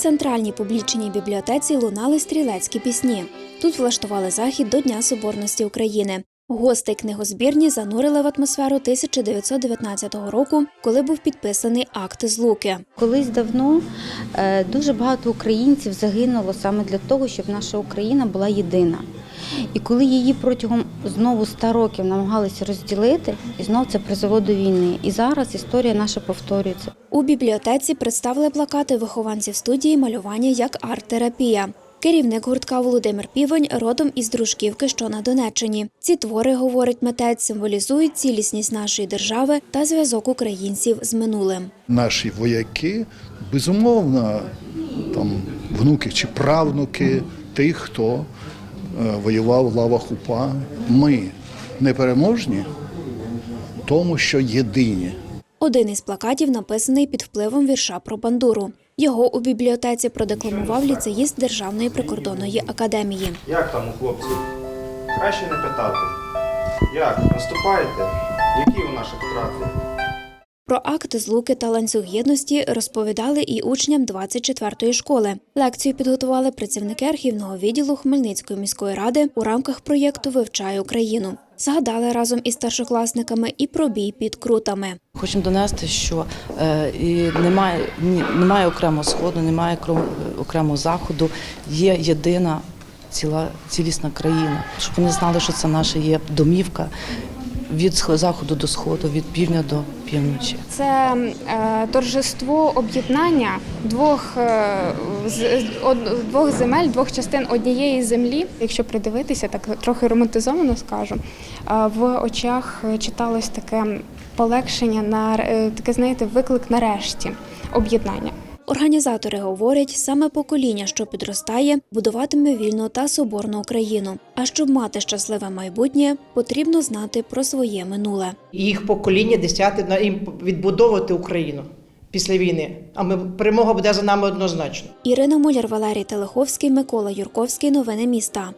центральній публічній бібліотеці лунали стрілецькі пісні. Тут влаштували захід до Дня Соборності України. Гостей книгозбірні занурили в атмосферу 1919 року, коли був підписаний акт злуки. Колись давно е, дуже багато українців загинуло саме для того, щоб наша Україна була єдина. І коли її протягом знову ста років намагалися розділити, і знов це призвело до війни. І зараз історія наша повторюється. У бібліотеці представили плакати вихованців студії малювання як арт-терапія. Керівник гуртка Володимир Півень родом із Дружківки, що на Донеччині. Ці твори, говорить митець, символізують цілісність нашої держави та зв'язок українців з минулим. наші вояки, безумовно, там внуки чи правнуки тих, хто воював в лавах УПА. Ми непереможні, тому, що єдині. Один із плакатів написаний під впливом вірша про бандуру. Його у бібліотеці продекламував ліцеїст Державної прикордонної академії. Як там у хлопців? Краще не питати. Як? Наступаєте? Які у наших втрати? Про акт злуки та ланцюг єдності розповідали і учням 24-ї школи. Лекцію підготували працівники архівного відділу Хмельницької міської ради у рамках проєкту Вивчай Україну. Згадали разом із старшокласниками і про бій під крутами. Хочемо донести, що е, немає, ні, немає окремого сходу, немає окремо- окремого заходу, є єдина ціла цілісна країна. Щоб вони знали, що це наша є домівка від заходу до сходу, від півдня до півночі. Це е, торжество об'єднання двох, е, з- од- двох земель, двох частин однієї землі. Якщо придивитися, так трохи романтизовано скажу, е, в очах читалось таке полегшення на е, таке, знаєте, виклик нарешті об'єднання. Організатори говорять, саме покоління, що підростає, будуватиме вільну та соборну Україну. А щоб мати щасливе майбутнє, потрібно знати про своє минуле. Їх покоління десяти на їм відбудовувати Україну після війни. А ми перемога буде за нами однозначно. Ірина Муляр, Валерій Телеховський, Микола Юрковський. Новини міста.